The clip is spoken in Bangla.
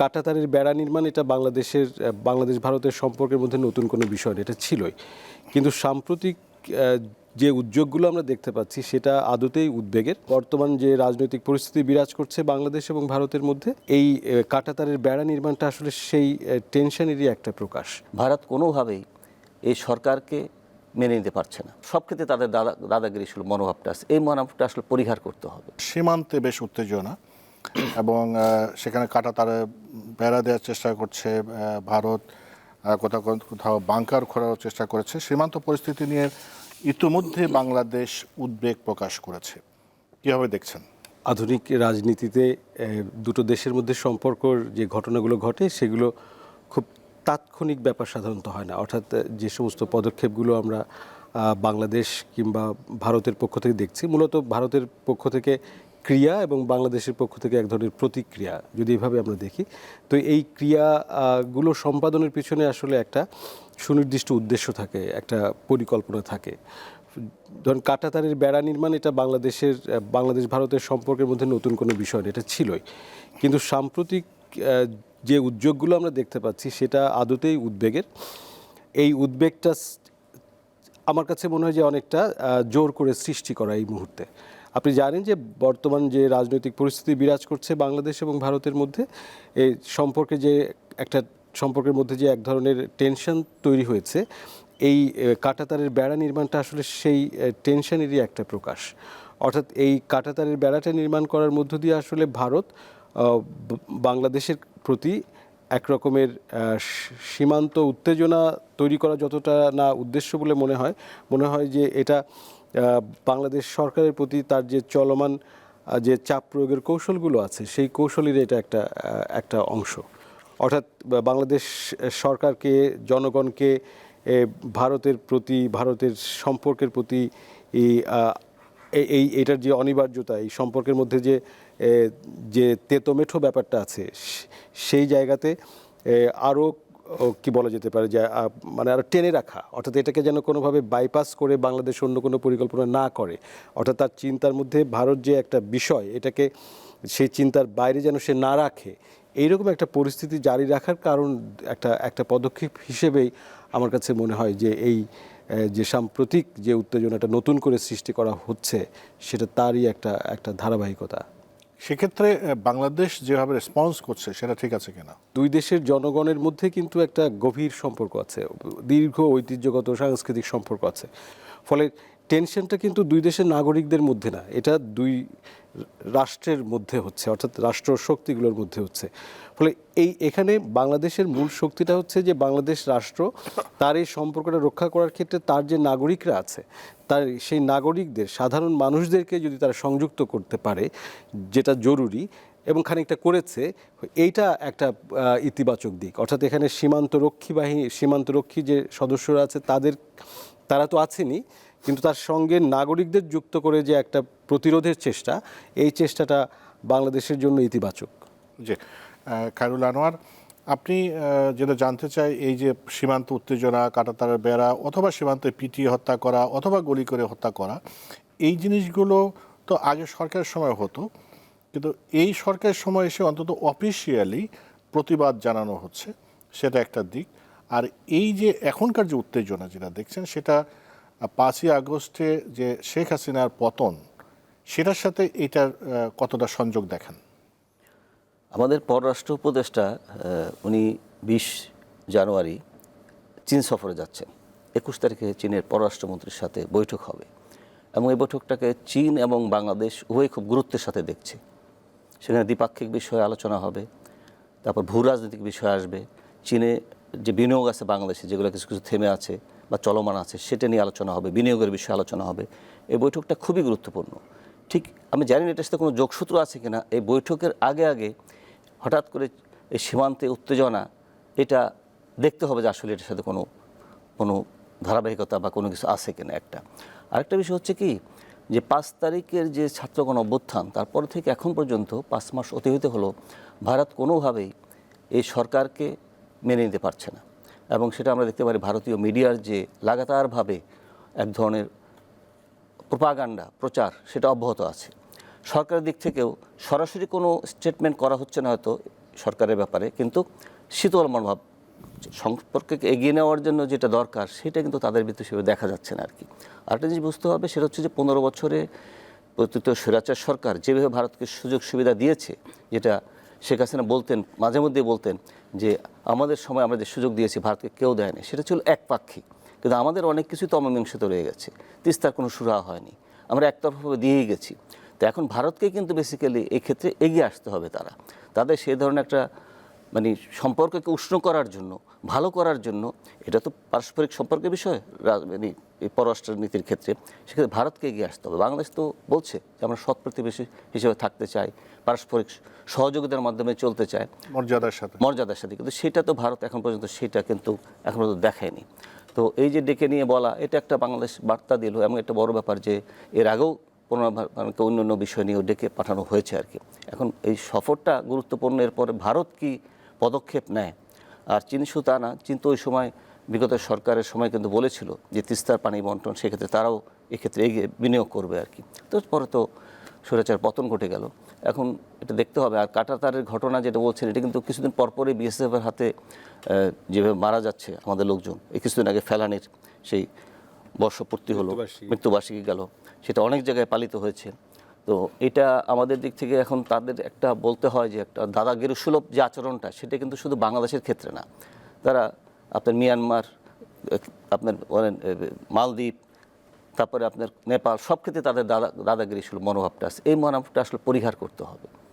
কাটাতারের বেড়া নির্মাণ এটা বাংলাদেশের বাংলাদেশ ভারতের সম্পর্কের মধ্যে নতুন কোনো বিষয় এটা ছিলই। কিন্তু সাম্প্রতিক যে উদ্যোগগুলো আমরা দেখতে পাচ্ছি সেটা আদতেই উদ্বেগের। বর্তমান যে রাজনৈতিক পরিস্থিতি বিরাজ করছে বাংলাদেশ এবং ভারতের মধ্যে এই কাটাতারের বেড়া নির্মাণটা আসলে সেই টেনশনেরই একটা প্রকাশ। ভারত কোনোভাবেই এই সরকারকে মেনে নিতে পারছে না। সব ক্ষেত্রে তাদের দাদা দাদাগিরি ছিল মনোভাবটা আছে। এই মনোভাবটা আসলে পরিহার করতে হবে। সীমান্তে বেশ উত্তেজনা। এবং সেখানে কাটা তারা বেড়া দেওয়ার চেষ্টা করছে ভারত কোথাও কোথাও বাংকার খোঁড়ার চেষ্টা করেছে। সীমান্ত পরিস্থিতি নিয়ে ইতিমধ্যে বাংলাদেশ উদ্বেগ প্রকাশ করেছে। কীভাবে দেখছেন? আধুনিক রাজনীতিতে দুটো দেশের মধ্যে সম্পর্কর যে ঘটনাগুলো ঘটে, সেগুলো খুব তাৎক্ষণিক ব্যাপার সাধারণত হয় না। অর্থাৎ যে সমস্ত পদক্ষেপগুলো আমরা বাংলাদেশ কিংবা ভারতের পক্ষ থেকে দেখছি, মূলত ভারতের পক্ষ থেকে ক্রিয়া এবং বাংলাদেশের পক্ষ থেকে এক ধরনের প্রতিক্রিয়া, যদি এভাবে আমরা দেখি। তো এই ক্রিয়াগুলো সম্পাদনের পিছনে আসলে একটা সুনির্দিষ্ট উদ্দেশ্য থাকে, একটা পরিকল্পনা থাকে। ধরুন, কাটাতারের বেড়া নির্মাণ, এটা বাংলাদেশের বাংলাদেশ ভারতের সম্পর্কের মধ্যে নতুন কোনো বিষয় এটা ছিলই। কিন্তু সাম্প্রতিক যে উদ্যোগগুলো আমরা দেখতে পাচ্ছি, সেটা আদতেই উদ্বেগের। এই উদ্বেগটা আমার কাছে মনে হয় যে অনেকটা জোর করে সৃষ্টি করা এই মুহূর্তে। আপনি জানেন যে বর্তমান যে রাজনৈতিক পরিস্থিতি বিরাজ করছে বাংলাদেশ এবং ভারতের মধ্যে, এই সম্পর্কে যে একটা, সম্পর্কের মধ্যে যে এক ধরনের টেনশন তৈরি হয়েছে, এই কাঁটাতারের বেড়া নির্মাণটা আসলে সেই টেনশনেরই একটা প্রকাশ। অর্থাৎ এই কাঁটাতারের বেড়াটা নির্মাণ করার মধ্য দিয়ে আসলে ভারত বাংলাদেশের প্রতি এক রকমের সীমান্ত উত্তেজনা তৈরি করা যতটা না উদ্দেশ্য বলে মনে হয় মনে হয় যে এটা বাংলাদেশ সরকারের প্রতি তার যে চলমান যে চাপ প্রয়োগের কৌশলগুলো আছে, সেই কৌশলের এটা একটা একটা অংশ। অর্থাৎ বাংলাদেশ সরকারকে, জনগণকে ভারতের প্রতি, ভারতের সম্পর্কের প্রতি এই, এটার যে অনিবার্যতা, এই সম্পর্কের মধ্যে যে যে তেতোমেঠো ব্যাপারটা আছে সেই জায়গাতে আরও কি বলা যেতে পারে যে মানে আরও টেনে রাখা, অর্থাৎ এটাকে যেন কোনোভাবে বাইপাস করে বাংলাদেশ অন্য কোনো পরিকল্পনা না করে। অর্থাৎ তার চিন্তার মধ্যে ভারত যে একটা বিষয়, এটাকে সেই চিন্তার বাইরে যেন সে না রাখে, এইরকম একটা পরিস্থিতি জারি রাখার কারণ একটা একটা পদক্ষেপ হিসেবেই আমার কাছে মনে হয় যে, এই যে সাম্প্রতিক যে উত্তেজনাটা নতুন করে সৃষ্টি করা হচ্ছে, সেটা তারই একটা একটা ধারাবাহিকতা। সেক্ষেত্রে বাংলাদেশ যেভাবে রেসপন্স করছে, সেটা ঠিক আছে কিনা? দুই দেশের জনগণের মধ্যে কিন্তু একটা গভীর সম্পর্ক আছে, দীর্ঘ ঐতিহ্যগত সাংস্কৃতিক সম্পর্ক আছে। ফলে টেনশনটা কিন্তু দুই দেশের নাগরিকদের মধ্যে না, এটা দুই রাষ্ট্রের মধ্যে হচ্ছে, অর্থাৎ রাষ্ট্র শক্তিগুলোর মধ্যে হচ্ছে। ফলে এই এখানে বাংলাদেশের মূল শক্তিটা হচ্ছে যে বাংলাদেশ রাষ্ট্র, তার এই সম্পর্কটা রক্ষা করার ক্ষেত্রে তার যে নাগরিকরা আছে, তার সেই নাগরিকদের, সাধারণ মানুষদেরকে যদি তারা সংযুক্ত করতে পারে, যেটা জরুরি এবং খানিকটা করেছে, এইটা একটা ইতিবাচক দিক। অর্থাৎ এখানে সীমান্তরক্ষী বাহিনী, সীমান্তরক্ষী যে সদস্যরা আছে, তাদের, তারা তো আছেনই কিন্তু তার সঙ্গে নাগরিকদের যুক্ত করে যে একটা প্রতিরোধের চেষ্টা, এই চেষ্টাটা বাংলাদেশের জন্য ইতিবাচক। জি। খায়রুল আনোয়ার, আপনি যেটা জানতে চাই, এই যে সীমান্ত উত্তেজনা, কাটাতারের বেড়া অথবা সীমান্তে পিটিয়ে হত্যা করা অথবা গুলি করে হত্যা করা, এই জিনিসগুলো তো আগে সরকারের সময় হতো, কিন্তু এই সরকারের সময় এসে অন্তত অফিসিয়ালি প্রতিবাদ জানানো হচ্ছে, সেটা একটা দিক। আর এই যে এখনকার যে উত্তেজনা যেটা দেখছেন, সেটা পাঁচই আগস্টে যে শেখ হাসিনার পতন, সেটার সাথে এটার কতটা সংযোগ দেখেন? আমাদের পররাষ্ট্র উপদেষ্টা উনি বিশ জানুয়ারি চীন সফরে যাচ্ছেন। একুশ তারিখে চীনের পররাষ্ট্রমন্ত্রীর সাথে বৈঠক হবে এবং এই বৈঠকটাকে চীন এবং বাংলাদেশ উভয় খুব গুরুত্বের সাথে দেখছে। সেখানে দ্বিপাক্ষিক বিষয়ে আলোচনা হবে, তারপর ভূ রাজনৈতিক বিষয় আসবে, চীনে যে বিনিয়োগ আছে বাংলাদেশে, যেগুলো কিছু কিছু থেমে আছে বা চলমান আছে, সেটা নিয়ে আলোচনা হবে, বিনিয়োগের বিষয়ে আলোচনা হবে। এই বৈঠকটা খুবই গুরুত্বপূর্ণ। ঠিক, আমি জানি না এটার সাথে কোনো যোগসূত্র আছে কিনা। এই বৈঠকের আগে আগে হঠাৎ করে এই সীমান্তে উত্তেজনা, এটা দেখতে হবে যে আসলে এটার সাথে কোনো কোনো ধারাবাহিকতা বা কোনো কিছু আছে কিনা একটা। আরেকটা বিষয় হচ্ছে কি, যে পাঁচ তারিখের যে ছাত্রগণ অভ্যুত্থান, তারপর থেকে এখন পর্যন্ত পাঁচ মাস অতিবাহিত হলো, ভারত কোনোভাবেই এই সরকারকে মেনে নিতে পারছে না। এবং সেটা আমরা দেখতে পারি ভারতীয় মিডিয়ার যে লাগাতারভাবে এক ধরনের প্রোপাগান্ডা, প্রচার, সেটা অব্যাহত আছে। সরকারের দিক থেকেও সরাসরি কোনো স্টেটমেন্ট করা হচ্ছে না হয়তো সরকারের ব্যাপারে, কিন্তু শীতল মনোভাব সম্পর্কে এগিয়ে নেওয়ার জন্য যেটা দরকার, সেটা কিন্তু তাদের ভিতরে সেভাবে দেখা যাচ্ছে না আর কি আরেকটা জিনিস বুঝতে হবে, সেটা হচ্ছে যে পনেরো বছরে প্রত্যুত স্বৈরাচার সরকার যেভাবে ভারতকে সুযোগ সুবিধা দিয়েছে, যেটা শেখ হাসিনা বলতেন, মাঝে মধ্যে বলতেন যে, আমাদের সময় আমরা যে সুযোগ দিয়েছি ভারতকে কেউ দেয়নি, সেটা ছিল একপাক্ষিক কিন্তু আমাদের অনেক কিছুই তো অমীমাংসিত রয়ে গেছে। তিস্তার কোনো সুরাহ হয়নি। আমরা একতরফাভাবে দিয়েই গেছি। তো এখন ভারতকে কিন্তু বেসিক্যালি ক্ষেত্রে এগিয়ে আসতে হবে তারা। তাদের সেই ধরনের একটা মানে সম্পর্ককে উষ্ণ করার জন্য ভালো করার জন্য এটা তো পারস্পরিক সম্পর্কের বিষয় মানে এই পররাষ্ট্র নীতির ক্ষেত্রে সেক্ষেত্রে ভারতকে এগিয়ে আসতে হবে। বাংলাদেশ তো বলছে যে আমরা সৎ প্রতিবেশী হিসেবে থাকতে চাই পারস্পরিক সহযোগিতার মাধ্যমে চলতে চায় মর্যাদার সাথে। মর্যাদার সাথে কিন্তু সেটা তো ভারত এখন পর্যন্ত সেটা কিন্তু এখন পর্যন্ত দেখায়নি তো এই যে ডেকে নিয়ে বলা এটা একটা বাংলাদেশ বার্তা দিল এবং একটা বড় ব্যাপার যে এর আগেও পুনর্বারকে অন্য অন্য বিষয় নিয়েও ডেকে পাঠানো হয়েছে আর কি। এখন এই সফরটা গুরুত্বপূর্ণ এরপরে ভারত কি পদক্ষেপ নেয়? আর চীন শুধু তা না চীন তো ওই সময় বিগত সরকারের সময় কিন্তু বলেছিল যে তিস্তার পানি বন্টন সেক্ষেত্রে তারাও এক্ষেত্রে এগিয়ে বিনিয়োগ করবে আর কি। তো পরে তো স্বৈরাচার পতন ঘটে গেল। এখন এটা দেখতে হবে। আর কাটাতারের ঘটনা যেটা বলছেন এটা কিন্তু কিছুদিন পরপরই বিএসএফের হাতে যেভাবে মারা যাচ্ছে আমাদের লোকজন এই কিছুদিন আগে ফেলানির সেই বর্ষপূর্তি হলো মৃত্যুবার্ষিকী। মৃত্যুবার্ষিকী গেল। সেটা অনেক জায়গায় পালিত হয়েছে। তো এটা আমাদের দিক থেকে এখন তাদের একটা বলতে হয় যে একটা দাদাগিরি সুলভ যে আচরণটা, সেটা কিন্তু শুধু বাংলাদেশের ক্ষেত্রে না। তারা আপনার মিয়ানমার, আপনার মালদ্বীপ, তারপরে আপনার নেপাল, সব ক্ষেত্রে তাদের দাদা দাদাগিরি সুলভ মনোভাবটা আছে। এই মনোভাবটা আসলে পরিহার করতে হবে।